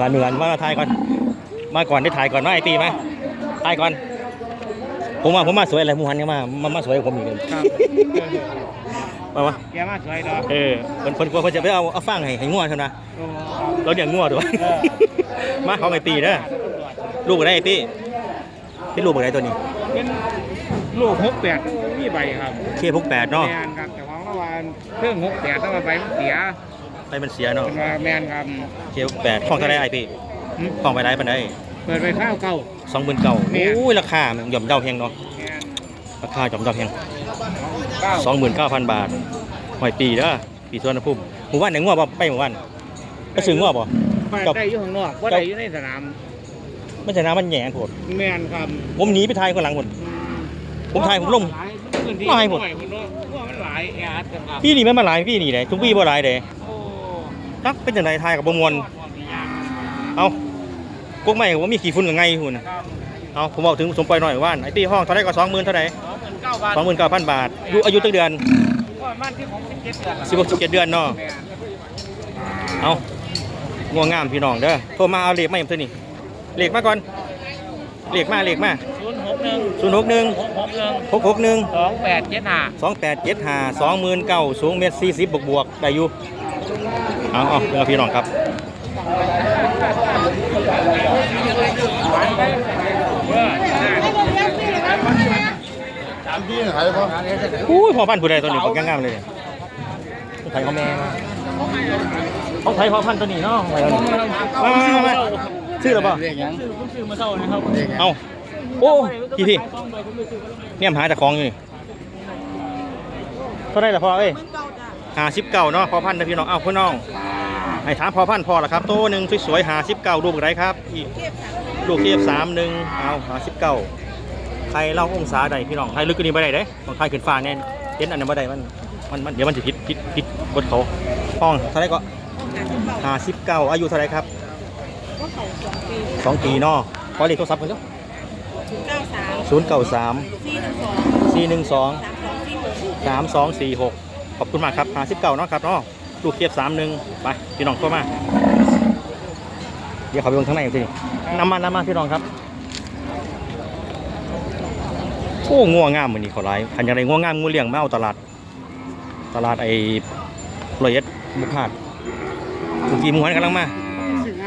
งานหนึ่งงานมาถ่ายก่อน มาก่อนได้ถ่ายก่อนมาไอตีมาถ่ายก่อน ผมว่าผมมาสวยอะไรหมูหันก็มามามาสวยกว่าผมอีกเลยครับมามาแกมาสวยเนาะเออคนคนกลัวคนจะไปเอาเอาฟางให้ให้งัวใช่ไหมโอ้เราเลี้ยงงัวด้วยมาของไอตีเด้อลูกอะไรไอตีเป็นลูกอะไรตัวนี้ เป็นลูกหกแปดมีใบครับเคพกแปดเนาะแมนครับแต่ของเมื่อวานเครื่องหกแปดต้องมาใบมันเสีย ไปมันเสียเนาะเป็นว่าแมนครับเคพกแปดของเท่าไรไอตีหึของไปได้ปานใดเปิดไปข้าวเก่า สองหมื่นเก้าแม่นโอ้ยราคามันหย่อมเยาแพงเนาะแมนราคาหย่อมเยาแพงเก้าสองหมื่นเก้าพันบาทหอยปีเด้อปีส่วนภูมิหมู่บ้านไหนงัวบ่ไปหมู่บ้านไปซื้องัวบ่กับ ได้อยู่ข้างนอกว่าได้อยู่ในสนาม ไม่ใช่น้ำมันแหย่งโผดแมนครับผมหนีไปทายคนหลังคน ผมถ่ายผมลงพื้นที่ไม่หมดหน่อยคนเนาะว่ามันหลายแออัดกันครับ พี่นี่แม่นมาหลายพี่นี่เลยทุกพี่บ่หลายเด้โอ้ตักเป็นจังไดทายกับบ่มวนเอากกไม่ผมมีขี้ฝุ่นกับไงหุ่นน่ะครับเอาผมบอกถึงสมปล่อยหน่อยว่านไอ้ตีห้องเท่าไหร่ก็20,000เท่าไหร่สองหมื่นเก้าพัน29,000บาทอยู่อายุตั้งเดือนก็มันที่ผมสิบเจ็ดเดือนละ16 17เดือนเนาะแม่นเอางัวงามพี่น้องเด้อโทรมาเอาเลขมาอย่างเท่านี้เลขมาก่อนเลขมาเลขมาศูนย์หกหนึ่ง061หกหกหนึ่ง661สองแปดเจ็ดห้าสองแปดเจ็ดห้าสองหมื่นเก้าสูงเมตรสี่สิบบวกบวกๆได้อยู่ เอาเอาเพื่อพี่น้องครับสามพี่ขายป่ะอุ้ยพอพันธุ์ผู้ใดตัวนี้ผมง่ามๆเลยเนี่ยไทยเขาแม่ต้องไทยพอพันธุ์ตัวนี้เนาะมาแล้วนี่มามามาชื่อหรือเปล่าเรียกยังเอาโอ้พี่พี่เนี่ยหาจากของอยู่นี่เท่าไรล่ะพ่อเอ้ย หาสิบเก้าเนาะพอพันธุ์นะพี่น้องเอ้าพี่น้องให้ถามพอพันธุ์พอละครับโตหนึ่งสวยๆหาสิบเก้าลูกอะไรครับอีลูกเทียบสามหนึ่งเอาหาสิบเก้าใครเล่าองศาใดพี่น้องใครลึกกว่านี้บ่ได้เด้บางใครขึ้นฟ้าแน่นเห็นอันนั้นบ่ได้มันมันมันเดี๋ยวมันจะผิดผิดผิดกฎเขาห้องเท่าไหรก็ห้าสิบเก้าอายุเท่าไหรครับสองปีเนาะขอเลขโทรศัพท์กันเจ้าเก้าสามศูนย์เก้าสามสี่หนึ่งสองสี่หนึ่งสองสามสองสี่หก ขอบคุณมากครับหาสิบเก้าเนาะครับเนาะลูกเทียบสามหนึ่งไปพี่น้องเข้ามา เดี๋ยวเขาไปลงข้างในกันทีนี้นำมานน้ำมาพี่น้องครับโอ้งัวงงามมือนี้เขาไล่ขันย่างไรงัวงงามงัวเลี้ยงมาเอาตลาด ตลาดไอ้รอยเอ็ดบุกพาดเมื่อกี้มึงหันกำลังมาสิ่งไง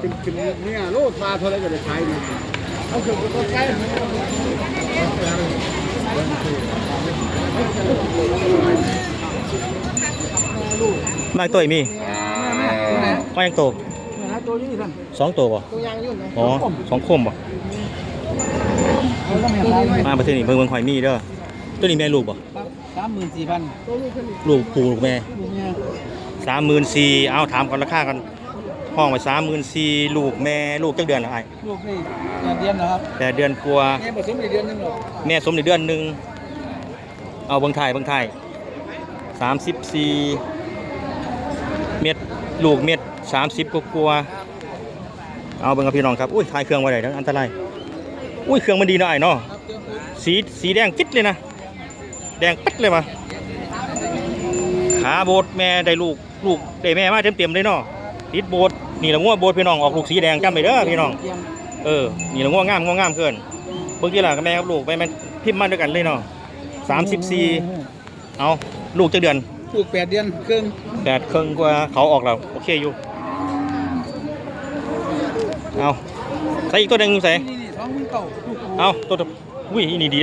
เป็นเป็นเนี่ยโลดปลาเท่าไรก็ได้ขายเนี่ยเอาเกือบก็ใช้ บางตัวมีก็ยังโตตัวนี้ท่านสองตัวป่ะตัวยางยุ่นนะอ๋อสองคมป่ะมาประเทศนี้เพิ่งเบิ่งหอยมีเด้อตัวนี้แม่ลูกป่ะสามหมื่นสี่พันตัวลูกขึ้นลูกผูลูกแม่ลูกเนี่ยสามหมื่นสี่เอาถามก่อนราคากัน ห้องไปสามหมื่นสี่ลูกแม่ลูกจักเดือนละไอ้ลูกนี่เดือนนะครับแต่เดือนกลัวาแม่ผสมในเดือนนึงหรอกแม่สมในเดือนหนึ่งเอาเบิ่งไทยเบิ่งไทยสามสิบสี่เม็ดลูกเม็ดสามสิบกว่าๆเอาเบิ่งกับพี่น้องครับอุ้ยทายเครื่องไว้ไหนอันตรายอุ้ยเครื่องมันดีเนาะไอ้เนาะ ครับเดือนปุ๊บสีสีแดงจิ๊ดเลยนะ แดงปิ๊ดเลยมาขาโบดแม่ได้ลูก ลูกได้แม่มาเต็มเต็มๆเลยเนาะ ติดโบดนี่ละงัวโบดพี่น้องออกลูกสีแดงจำไปเด้อพี่น้องเตรียมเออนี่ละงัวงามงัวงามเกินเบิ่งทีหลังกับแม่กับลูกไปมันพิมพ์มาด้วยกันเลยเนาะสามสิบสี่เอาลูกจะเดือนลูกแปดเดือนครึ่งแดดเครื่องกว่าเขาออกแล้วโอเคอยู่เอาใส่อีกตัวหนึ่งใส่นี่นี่สองหมื่นเก้าลูกกูเอาตัวตัวอุ้ยนี่ดี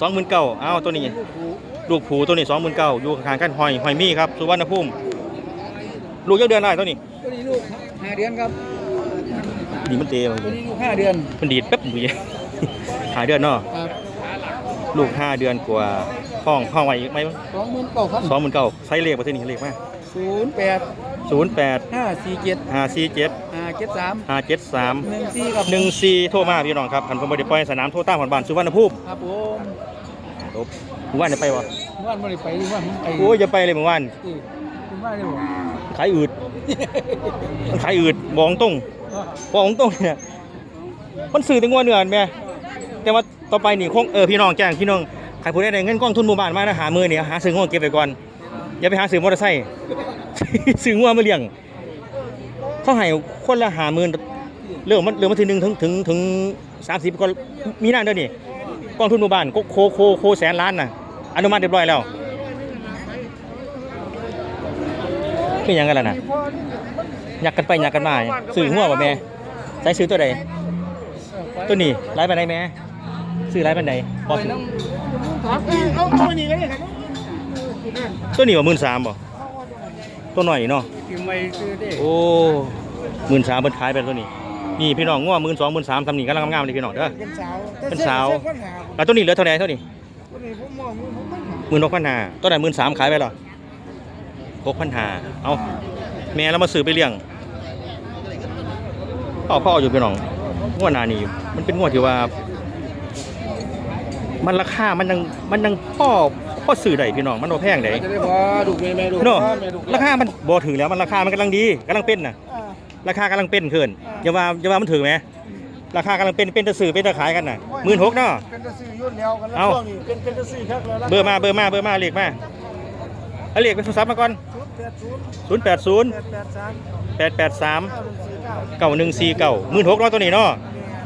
สองหมื่นเก้าเอาตัวนี้ลูกกูลูกผูตัวนี้สองหมื่นเก้าอยู่ข้างๆกันหอยหอยมี่ครับสุวรรณภูมิ ลูกเยอะเดือนอะไรตัวนี้ตัวนี้ลูกห้าเดือนครับดีมันเตะตัวนี้ลูกห้าเดือนมันดีดแป๊บมือหาเดือนเนาะครับลูกห้าเดือนกว่าห้องห้องไว้อีกไหมสองหมื่นเก้าพันสองหมื่นเก้าใช้เลขมาที่นี่เลขมาศูนย์แปดศูนย์แปดห้าสี่เจ็ดห้าสี่เจ็ดห้าเจ็ดสามห้าเจ็ดสามหนึ่งสี่ครับหนึ่งสี่โทรมาพี่น้องครับพันพมบริปล่อยสนามโทรตามผ่านบ้านสุวรรณภูมิครับผมจบหมู่บ้านจะไปวะเมื่อวานไม่ได้ไปเมื่อวานผมไปโอ้ยจะไปเลยหมู่บ้าน เอ้ยคุณว่าได้บ่ขายอืด มันขายอืดบอกตรงบอกตรงเนี่ยมันสื่อถึงว่าเหนื่อยแม่แต่ว่าต่อไปนี่คงเออพี่น้องแจ้งพี่น้องใครผู้ใดได้เงินกองทุนหมู่บ้านมานะหามือนี่ยหาซื้องัวงเก็บไว้ก่อนอย่าไปหาซื้อมอเตอร์ไซค์ซื้องัวงมาเลี้ยงเขาให้คนละหามื่นเรื่องมันเรื่องมันถึงหนึ่งถึงถึงถึงสามสิบก็มีหน้าเด้อนี่กองทุนหมู่บ้านก็โคโคโคแสนล้านน่ะอนุมัติเรียบร้อยแล้ว เป็นหยังกันล่ะน่ะอยากกันไปอยากกันมาซื้อหัวบ่แม่ใส่ซื้อตัวใดตัวนี้ไล่ไปไหนแม่ซื้อไล่ไปไหนพอซื้อเอาเอานี่ก็ได้ครับตัวนี้ว่าหมื่นสามบ่ตัวหน่อยเนาะโอ้หมื่นสามเพิ่นขายไปตัวนี้นี่พี่น้องง้อหมื่นสองหมื่นสามทำนี่กำลังงามเลยพี่น้องเด้อเป็นสาวแล้วตัวนี้เหลือเท่าไหร่เท่านี้หมื่นหกพันห้าตัวไหนหมื่นสามขายไปหรอ หกพันห้าเอาแม่เรามาซื้อไปเลี้ยงพ่อพ่ออยู่พี่น้องงวดหนานี่มันเป็นงวดที่ว่า มันราคา มันยังมันยังพ่อพ่อซื้อได้พี่น้องมันโอแพงได้จะได้พอดูแม่แม่ดูเนาะราคา มันบ่ถึงแล้วมันราคา มันกำลังดีกำลังเป็นน่ะราคากำลังเป็นขึ้นอย่าว่าอย่าว่ามันถึงไหมราคากำลังเป็นเป็นตะสื่อเป็นตะขายกันน่ะหมื่นหกเนาะเป็นตะซื้อยุ่นแล้วกันแล้วเอ้าช่วงนี้เป็นเป็นตะซื้อครับแล้วเบอร์มาเบอร์มาเบอร์มาเรียกมา เอาเรียกเป็นโทรศัพท์มาก่อน ศูนย์แปดศูนย์080แปดแปดสาม883 เก้าหนึ่งสี่เก้าเก่าหนึ่งสี่เก่าหมื่นหกเนาะตัวนี้เนาะ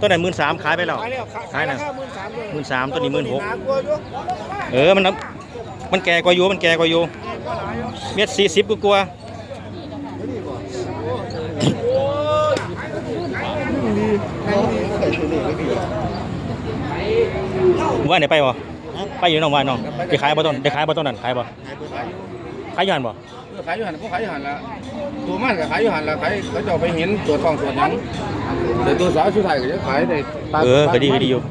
ตัวไหนหมื่นสามขายไปแล้ว ขายแล้วขายน่ะราคาหมื่นสามเลยหมื่นสามตัวนี้หมื่นหกากลัวอยู่เออมันน้ำมันแก่กว่าอยู่มันแก่กว่าอยู่เม็ดสี่สิบกลัวๆว่าไหนไปบ่ไปอยู่น้องว่าน้องไปขายบ่ต้นไปขายบ่ต้นนั่นขายบ่ขาย อยันบ่ขายอยู่หันพวกขายอยู่หันละตัวมันก็ขายอยู่หันละขายเขาเจะไปเห็นตัวทองตัวหยังแต่ตัวสาวชุดไทยก็จะขายได้ตามเออก็ดีก็ดีอยู่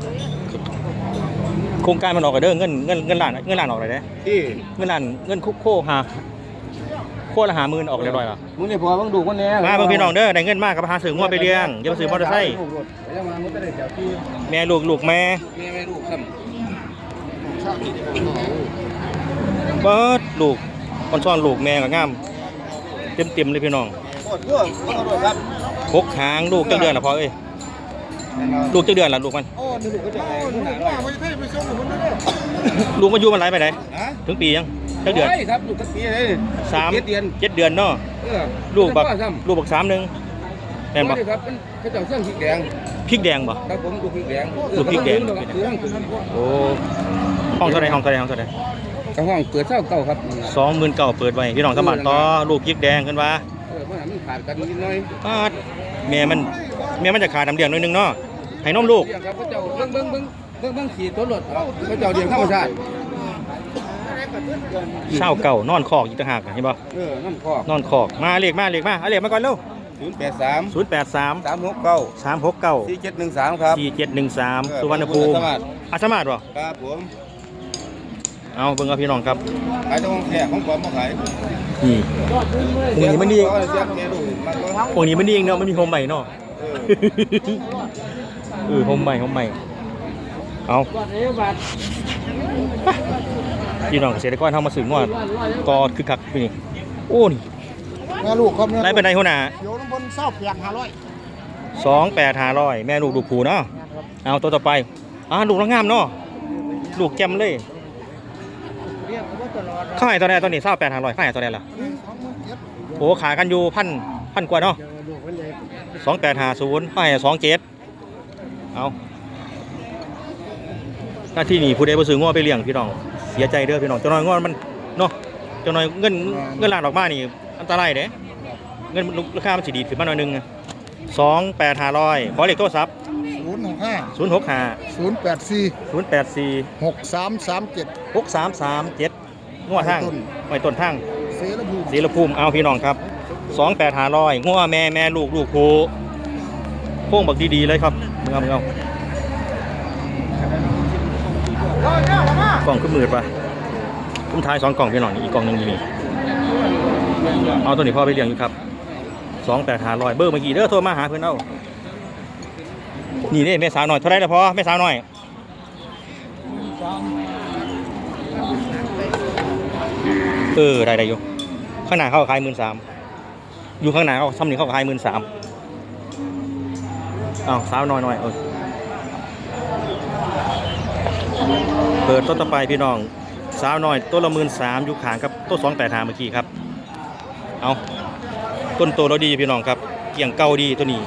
โครงการมันออกก็เด้อเงินเงินเงินล้านเงินล้านออกเลยเด้ที่เงินล้านเงินคุกโคหาโคละหาหมื่นออกเรียบร้อยแล้วมึงนี่พอเบิ่งดูคนแน่มาเบิ่งพี่น้องเด้อได้เงินมากกับพาซื้องัวไปเลี้ยงอย่าไปซื้อมอเตอร์ไซค์ไปยังมามึงก็ได้แถวที่แม่ลูกลูกแม่แม่แม่ลูกซ้เบิดลูก คนซ่อนลูกแม่ก็งาม เต็มเต็มๆเลยพี่น้องำโคตรเพื่อโคตรครับหกหางลูกจักเดือนละพอเอ้ยลูกจักเดือนละลูกมันโอ้นี่ลูกก็จะไปมึงหนาหน่อยไม่ใช่ไปส่งคนนั้นเลยลูกมันอยู่มันหลายไปไหนฮะถึงปียังจักเดือนโยครับลูกตะกี้เลยสามเจ็ดเดือนเจ็ดเดือนเนาะเออลูกบักซ้ำลูกบักสามหนึ่งแม่นบ่โอ้ยครับมันเขาเจ้าเสื้อสีแดงพริกแดงบ่ครับผมลูกพริกแดงลูกพริกแดงคือทั้งคือทั้งโอ้ห้องเท่าไรห้องเท่าไรห้องเท่าไร กระห้องเปิดเศร้าเก่าครับสองหมื่นเก้าเปิดไว้พี่น้องสมัครต่อลูกพริกแดงขึ้นว่าเออมันมันขาดกันนิดหน่อยปาดแม่มันแม่มันจะขาดน้ำเลี้ยงหน่อยหนึงเนาะให้นมลูกเลี้ยงครับเขาเจ้าเบิ่งเบิ่งเบิ่งเบิ่งเบิ่งขี่ตัวรถเขาเจ้าเลี้ยงธรรมชาติเช้าเก่านอนคอกอีกต่างหากเห็นป่ะเออน้ำคอกนอนคอกมาเรียกมาเรียกมาเอาเรียกมาก่อนเร็วศูนย์แปดสามศูนย์แปดสามสามหกเก้าสามหกเก้าสี่เจ็ดหนึ่งสามครับสี่เจ็ดหนึ่งสามเออสุวรรณภูมิสมัครอาสมาร์ทบ่ครับผม เอาเบิ่งเอาพี่น้องครับขายตรงแค่ของปลอมมาขายนี่พวกนี้มันดีเสียบแค่ลูกมันก็พวกนี้มันดีเองเนาะมันมีโฮมใหม่เนาะเออเออโฮมใหม่โฮมใหม่เอาพี่น้องเกษตรกรทำมาสื่อว่ากอคือคักพี่นี่โอ้นี่แม่ลูกครับแม่ไล่เป็นไดหัวหน้าเดี๋ยวน้ำบนเศร้าเปลี่ยนห้าร้อยสองแปดห้าร้อยแม่ลูกลูกผูเนาะเอาตัวต่อไปอ่าลูกละงามเนาะลูกแจ่มเลยเรียกว่า ตลอดข้ายตัวไหนตัวนี้เศร้าแปดห้าร้อยข้ายตัวไหนล่ะโอ้ขายกันอยู่พันพันกว่าเนาะลูกมันใหญ่สองแปดห้าศูนย์ข้ายสองเจ็ดเอาหน้าที่นี่ผู้ใดบ่ซื้อง้อไปเลี้ยงพี่น้องเสียใจเด้อพี่น้องเจ้าน้อยง้อมันเนาะเจ้าน้อยเงินเงินล้านออกมานี่อันตรายเด้เงินราคามันสิดีขึ้นมาหน่อยหนึงสองแปดห้าร้อยขอเลขโทรศัพท์ศูนย์หกห้าศูนย์หกห้าศูนย์แปดสี่ศูนย์แปดสี่หกสามสามเจ็ดหกสามสามเจ็ด งัวทางต้นไว้ต้นทางเสรภูมิศรีละภูมิเอาพี่น้องครับสองแปดหาร้อยงัวแม่แม่ลูกลูกโคโค้งบักดีๆเลยครับมึงเอามึงเอากล่องขึ้นมืดปะคุ้มท้ายสองกล่องพี่น้องนี่อีกกล่องหนึงอยู่นี่เอาตัวนี้พ่อไปเลี้ยงอยู่ครับสองแปดหาร้อยเบอร์เมื่อกี้เด้อโทรมาหาเพื่อนเอานี่นี่แม่สาวหน่อยเท่าไรแล้วพอแม่สาวหน่อย เออได้ได้อยู่ข้างหน้าเขาขายหมื่นสามอยู่ข้างหน้าเขาซ้ำนี่เขาขายหมื่นสามอ้าวสาวน้อยหน่อยเออเปิดต้นต่อไปพี่น้องสาวน้อยต้นละหมื่นสามอยู่ขางครับต้นสองแปดหาเมื่อกี้ครับเอาต้นโตแล้วดีพี่น้องครับเกี่ยงเก่าดีตัวนี้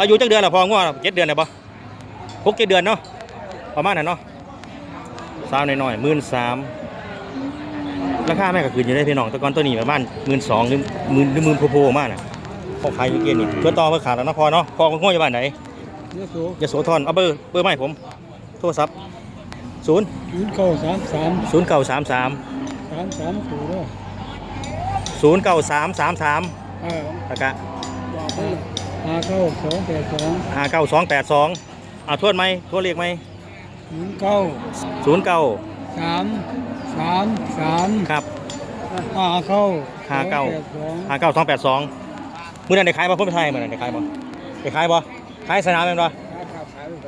อายุจักเดือนละพอง่วเจ็ดเดือนเลยปะหกเจ็ดเดือนเนาะประมาณนั้นเนาะสาวน้อยๆหมื่นสาม ราคาแม่ก็คืนอยู่ได้พี่น้องแต่ก่อนตัวนี้ประมาณหมื่นสองหรือหมื่นหรือหมื่นโพๆมากนะพอขายอยู่เกียนี่เพื่อต่อเพื่อขาดแล้วเนาะพอเนาะพอง่วอยู่บ้านไหนเนี่ยสูยโสธรเอาเบอร์เบอร์ไม่ผม โทรศัพท์ศูนย์ศูนย์เก้าสามสามศูนย์เก้าสามสามสามสามศูนย์ด้วยศูนย์เก้าสามสามสามเออแล้วก็บอกไปห้าเก้าสองแปดสองห้าเก้าสองแปดสองเอาทวนไหมทวนเลขไหมศูนย์เก้าศูนย์เก้าสาม สามสามครับห้าเก้าห้าเก้าแปดสองห้าเก้าสองแปดสองมื่อนั้นได้ขายบ่พุ่นไปไทยมื่อนั้นได้ขายบ่ได้ขายบ่ขายสนามเป็นบ่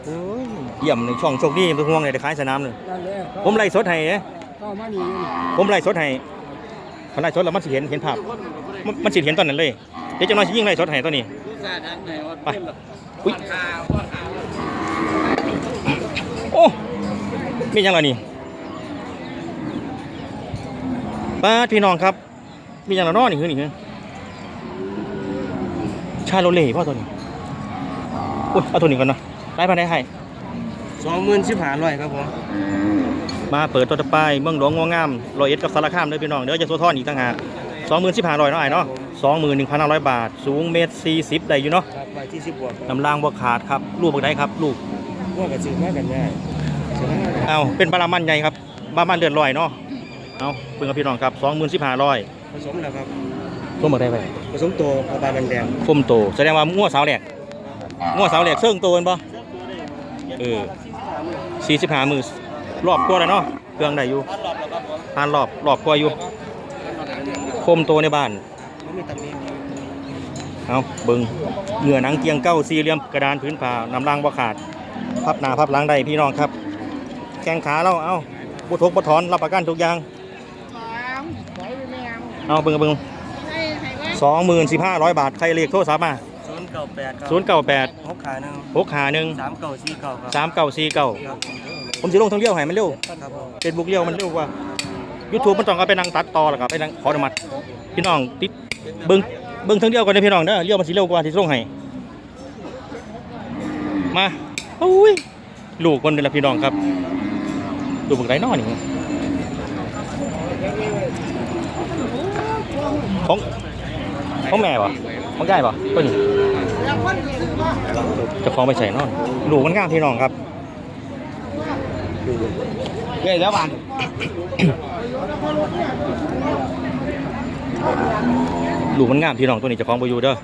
โอ้ยเยี่ยมในช่องโชคดีทุกห่วงเลยได้ขายสนามเลยนั่นแหละผมไล่สดให้เด้เข้ามานี่ผมไล่สดให้พอไล่สดแล้วมันสิเห็นเห็นภาพ มันมันสิเห็นตอนนั้นเลยเดี๋ยวจะน้อยสิยิ่งไล่สดให้ตัวนี้ไปอุ้ยโอ้มีหยังล่ะนี่ ป้าดพี่น้องครับ มีหยังละเน้อนี่คือนี่คือชาโรเล่พ่อตัวนี้อุ้ยเอาตัวนี้ก่อนเนาะได้ปานได้ให้สองหมื่นสิบห้าร้อยครับผมมาเปิดตัวต่อไปเมืองหลวงงัวงามร้อยเอ็ดกับสารคามเด้อพี่น้องเด้อจะโซทอนอีกต่างหากสองหมื่นสิบห้าร้อยเนาะไอ้เนาะสองหมื่นหนึ่งพันห้าร้อยบาท สูงเมตรสี่สิบได้อยู่เนาะครับไปที่สิบบวกลำล่างบ่ขาดครับลูกบักได้ครับลูกพวกกับซื้อมากันได้เอาเป็นบารามันใหญ่ครับบารามันเลือดลอยเนาะ เอาเพิ่งกับพี่น้องครับสองหมื่นสิบห้าร้อยผสมแล้วครับต้มบักได้ไปผสมตัวปลาบานแดงคมโต แสดงว่างัวสาวแหลกงัวสาวแหลกเสื่องโตกันปะเออสี่สิบห้ามือรอบกว่าแล้วเนาะเครื่องได้อยู่ทานรอบรอบกว่าอยู่คมโตในบ้านไม่มีตำหนิเอาเบิงเหงื่อหนังเกียงเก้าสี่เหลี่ยมกระดานพื้นผ้านำรางบ่ขาดพับหน้าพับหลังได้พี่น้องครับ แข้งขาเราเอาบุทกบุถอนรับประกันทุกอย่าง เอาเบิงเบิงสองหมื่นสิบห้าร้อยบาท ใครเรียกโทรศัพท์มาศูนย์เก้าแปดครับศูนย์เก้าแปดหกขาหนึ่งหกหาหนึ่งสามเก้าสี่เก้าครับสามเก้าสี่เก้าครับผมสิลงทั้งเลี้ยวให้มันเร็วครับผมเฟซบุ๊กเลี้ยวมันเร็วกว่ายูทูบมันต้องเอาไปนั่งตัดต่อแล้วก็ไปนั่งขออนุมัติพี่น้องติดเบิ้งเบิ้งทั้งเลี้ยวก่อนนะพี่น้องเด้อเลี้ยวมันสิเร็วกว่าที่ส่งให้มาโอ้ยลูกคนเป็นละพี่น้องครับดูบึกไรนอนี่ ของของแม่ปะของยายปะตัวนี้เจะคล้าของไปใส่นอนลูกมันงามพี่น้องครับเฮ้ยแล้วบ้านลูกมันงามพี่น้องตัวนี้เจะคล้าของไปอยู่เด้อ